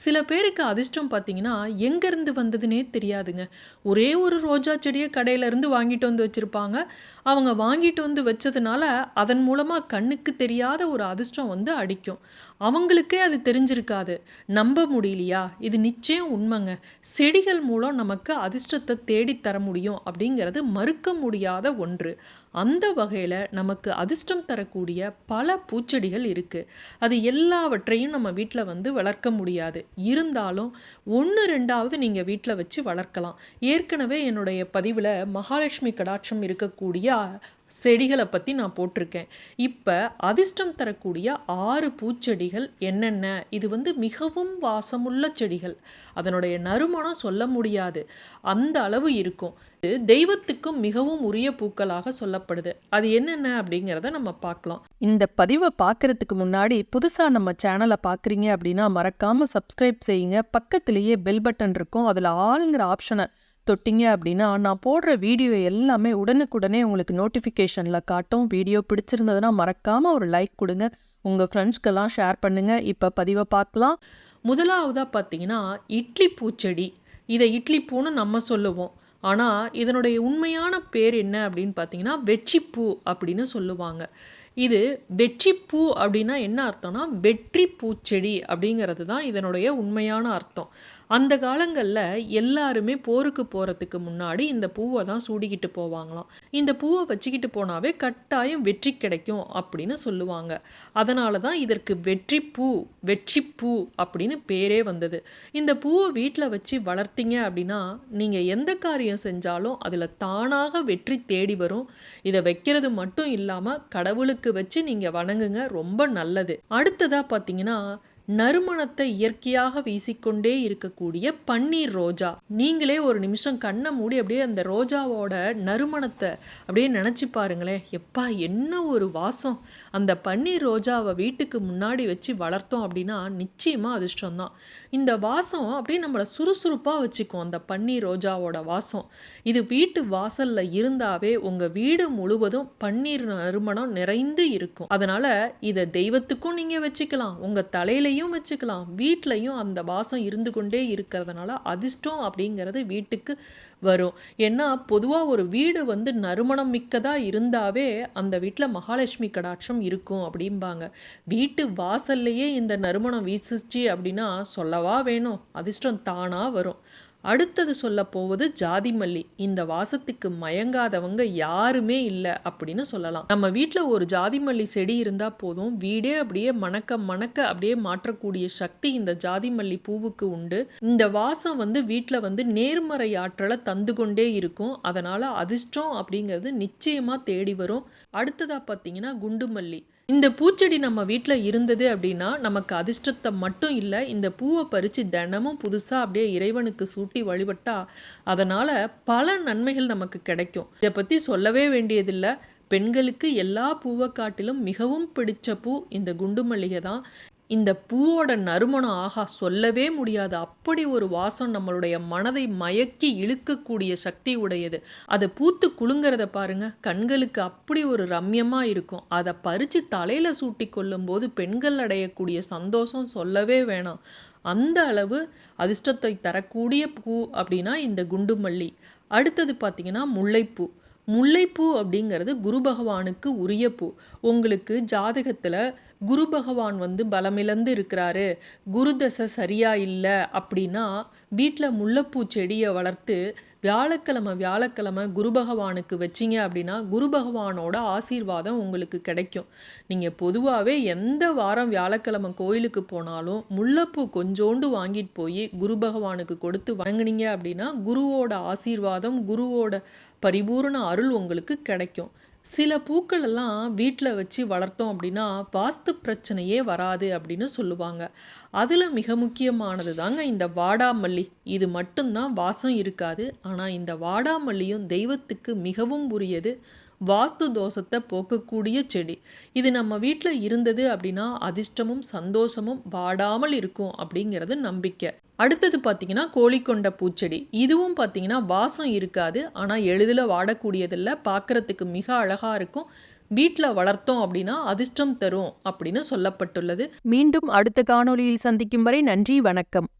சில பேருக்கு அதிர்ஷ்டம் பார்த்தீங்கன்னா எங்கேருந்து வந்ததுன்னே தெரியாதுங்க. ஒரே ஒரு ரோஜா செடியை கடையிலேருந்து வாங்கிட்டு வந்து வச்சுருப்பாங்க. அவங்க வாங்கிட்டு வந்து வச்சதுனால அதன் மூலமாக கண்ணுக்கு தெரியாத ஒரு அதிர்ஷ்டம் வந்து அடிக்கும். அவங்களுக்கே அது தெரிஞ்சிருக்காது. நம்ப முடியலையா? இது நிச்சயம் உண்மைங்க. செடிகள் மூலம் நமக்கு அதிர்ஷ்டத்தை தேடித் தர முடியும் அப்படிங்கிறது மறுக்க முடியாத ஒன்று. அந்த வகையில் நமக்கு அதிர்ஷ்டம் தரக்கூடிய பல பூச்செடிகள் இருக்குது அது எல்லாவற்றையும் நம்ம வீட்டில் வந்து வளர்க்க முடியாது. இருந்தாலும் ஒன்று ரெண்டாவது நீங்கள் வீட்டில் வச்சு வளர்க்கலாம். ஏற்கனவே என்னுடைய பதிவில் மகாலட்சுமி கடாட்சம் இருக்கக்கூடிய செடிகளை பற்றி நான் போட்டிருக்கேன். இப்போ அதிர்ஷ்டம் தரக்கூடிய ஆறு பூச்செடிகள் என்னென்ன? இது வந்து மிகவும் வாசமுள்ள செடிகள். அதனுடைய நறுமணம் சொல்ல முடியாது. அந்த அளவு இருக்கும். இது தெய்வத்துக்கும் மிகவும் உரிய பூக்களாக சொல்லப்படுது. அது என்னென்ன அப்படிங்கிறத நம்ம பார்க்கலாம். இந்த பதிவை பார்க்கறதுக்கு முன்னாடி புதுசாக நம்ம சேனலை பார்க்குறீங்க அப்படின்னா மறக்காமல் சப்ஸ்கிரைப் செய்யுங்க. பக்கத்திலேயே பெல் பட்டன் இருக்கும். அதில் ஆளுங்கிற ஆப்ஷனை தொட்டிங்க அப்படின்னா நான் போடுற வீடியோ எல்லாமே உடனுக்குடனே உங்களுக்கு நோட்டிஃபிகேஷனில் காட்டும். வீடியோ பிடிச்சிருந்ததுன்னா மறக்காமல் ஒரு லைக் கொடுங்க. உங்கள் ஃப்ரெண்ட்ஸ்க்கெல்லாம் ஷேர் பண்ணுங்கள் இப்போ பதிவை பார்க்கலாம். முதலாவதாக பார்த்தீங்கன்னா இட்லி பூச்செடி. இதை இட்லி பூன்னு நம்ம சொல்லுவோம். ஆனால் இதனுடைய உண்மையான பேர் என்ன அப்படின்னு பார்த்தீங்கன்னா வெச்சிப்பூ அப்படின்னு சொல்லுவாங்க. இது வெற்றிப்பூ அப்படின்னா என்ன அர்த்தம்னா வெற்றி பூச்செடி அப்படிங்கிறது தான் இதனுடைய உண்மையான அர்த்தம். அந்த காலங்களில் எல்லாருமே போருக்கு போகிறதுக்கு முன்னாடி இந்த பூவை தான் சூடிக்கிட்டு போவாங்களாம். இந்த பூவை வச்சுக்கிட்டு போனாவே கட்டாயம் வெற்றி கிடைக்கும் அப்படின்னு சொல்லுவாங்க. அதனால தான் இதற்கு வெற்றி பூ வெற்றி பூ அப்படின்னு பேரே வந்தது. இந்த பூவை வீட்டில் வச்சு வளர்த்தீங்க அப்படின்னா நீங்கள் எந்த காரியம் செஞ்சாலும் அதில் தானாக வெற்றி தேடி வரும். இதை வைக்கிறது மட்டும் இல்லாமல் கடவுளுக்கு வச்சு நீங்கள் வணங்குங்க. ரொம்ப நல்லது. அடுத்ததாக பார்த்தீங்கன்னா நறுமணத்தை இயற்கையாக வீசிக்கொண்டே இருக்கக்கூடிய பன்னீர் ரோஜா. நீங்களே ஒரு நிமிஷம் கண்ணை மூடி அப்படியே அந்த ரோஜாவோட நறுமணத்தை அப்படியே நினச்சி பாருங்களேன். எப்பா என்ன ஒரு வாசம். அந்த பன்னீர் ரோஜாவை வீட்டுக்கு முன்னாடி வச்சு வளர்த்தோம் அப்படின்னா நிச்சயமாக அதிர்ஷ்டம்தான். இந்த வாசம் அப்படியே நம்மளை சுறுசுறுப்பாக வச்சுக்கும் அந்த பன்னீர் ரோஜாவோட வாசம். இது வீட்டு வாசலில் இருந்தாவே உங்கள் வீடு முழுவதும் பன்னீர் நறுமணம் நிறைந்து இருக்கும். அதனால் இதை தெய்வத்துக்கும் நீங்கள் வச்சுக்கலாம். உங்கள் தலையிலையும் வெளியும் வச்சுக்கலாம். வீட்டிலையும் அந்த வாசம் இருந்து கொண்டே இருக்கிறதுனால அதிர்ஷ்டம் அப்படிங்கிறது வீட்டுக்கு வரும். ஏன்னா பொதுவாக ஒரு வீடு வந்து நறுமணம் மிக்கதாக இருந்தாவே அந்த வீட்டில் மகாலட்சுமி கடாட்சம் இருக்கும் அப்படிம்பாங்க. வீட்டு வாசல்லையே இந்த நறுமணம் வீசிச்சு அப்படின்னா சொல்லவா வேணும்? அதிர்ஷ்டம் தானாக வரும். அடுத்தது சொல்ல போவது ஜாதி மல்லி இந்த வாசத்துக்கு மயங்காதவங்க யாருமே இல்லை அப்படின்னு சொல்லலாம். நம்ம வீட்டில் ஒரு ஜாதி மல்லி செடி இருந்தால் போதும். வீடே அப்படியே மணக்க மணக்க அப்படியே மாற்றக்கூடிய சக்தி இந்த ஜாதி மல்லி பூவுக்கு உண்டு. இந்த வாசம் வந்து வீட்டில் வந்து நேர்மறை ஆற்றலை தந்து கொண்டே இருக்கும். அதனால் அதிர்ஷ்டம் அப்படிங்கிறது நிச்சயமாக தேடி வரும். அடுத்ததாக பார்த்தீங்கன்னா குண்டு மல்லி இந்த பூச்செடி நம்ம வீட்டில் இருந்தது அப்படின்னா நமக்கு அதிர்ஷ்டத்தை மட்டும் இல்லை இந்த பூவை பறித்து தினமும் புதுசாக அப்படியே இறைவனுக்கு சூட்டி வழிபட்டா அதனால் பல நன்மைகள் நமக்கு கிடைக்கும். இதை பற்றி சொல்லவே வேண்டியதில்லை. பெண்களுக்கு எல்லா பூவை காட்டிலும் மிகவும் பிடிச்ச பூ இந்த குண்டு மல்லிகை தான் இந்த பூவோட நறுமணம் ஆகா சொல்லவே முடியாது. அப்படி ஒரு வாசம் நம்மளுடைய மனதை மயக்கி இழுக்கக்கூடிய சக்தி உடையது. அதை பூத்து குலுங்கிறத பாருங்க. கண்களுக்கு அப்படி ஒரு ரம்யமா இருக்கும். அதை பறித்து தலையில சூட்டி கொள்ளும்போது பெண்கள் அடையக்கூடிய சந்தோஷம் சொல்லவே வேணாம். அந்த அளவு அதிர்ஷ்டத்தை தரக்கூடிய பூ அப்படின்னா இந்த குண்டுமல்லி. அடுத்தது பார்த்தீங்கன்னா முல்லைப்பூ. முல்லைப்பூ அப்படிங்கிறது குரு பகவானுக்கு உரிய பூ. உங்களுக்கு ஜாதகத்தில் குரு பகவான் வந்து பலமிழந்து இருக்கிறாரு. குரு தசை சரியா இல்லை அப்படின்னா வீட்டில் முல்லைப்பூ செடியை வளர்த்து வியாழக்கிழமை வியாழக்கிழமை குரு பகவானுக்கு வச்சிங்க அப்படின்னா குரு பகவானோட ஆசீர்வாதம் உங்களுக்கு கிடைக்கும். நீங்கள் பொதுவாகவே எந்த வாரம் வியாழக்கிழமை கோயிலுக்கு போனாலும் முல்லைப்பூ கொஞ்சோண்டு வாங்கிட்டு போய் குரு பகவானுக்கு கொடுத்து வணங்குனீங்க அப்படின்னா குருவோட ஆசீர்வாதம் குருவோட பரிபூரண அருள் உங்களுக்கு கிடைக்கும். சில பூக்கள் எல்லாம் வீட்டில் வச்சு வளர்த்தோம் அப்படின்னா வாஸ்து பிரச்சனையே வராது அப்படின்னு சொல்லுவாங்க. அதில் மிக முக்கியமானது தாங்க இந்த வாடாமல்லி. இது மட்டும்தான் வாசம் இருக்காது. ஆனால் இந்த வாடாமல்லியும் தெய்வத்துக்கு மிகவும் உரியது. வாஸ்து தோஷத்தை போக்கக்கூடிய செடி. இது நம்ம வீட்டில் இருந்தது அப்படின்னா அதிர்ஷ்டமும் சந்தோஷமும் வாடாமல் இருக்கும் அப்படிங்கிறது நம்பிக்கை. அடுத்தது பார்த்தீங்கன்னா கோழிக்கொண்ட பூச்செடி. இதுவும் பார்த்தீங்கன்னா வாசம் இருக்காது. ஆனால் எளிதில் வாடக்கூடியதில்லை. பார்க்குறதுக்கு மிக அழகாக இருக்கும். வீட்டில் வளர்த்தோம் அப்படின்னா அதிர்ஷ்டம் தரும் அப்படின்னு சொல்லப்பட்டுள்ளது. மீண்டும் அடுத்த காணொளியில் சந்திக்கும் வரை நன்றி வணக்கம்.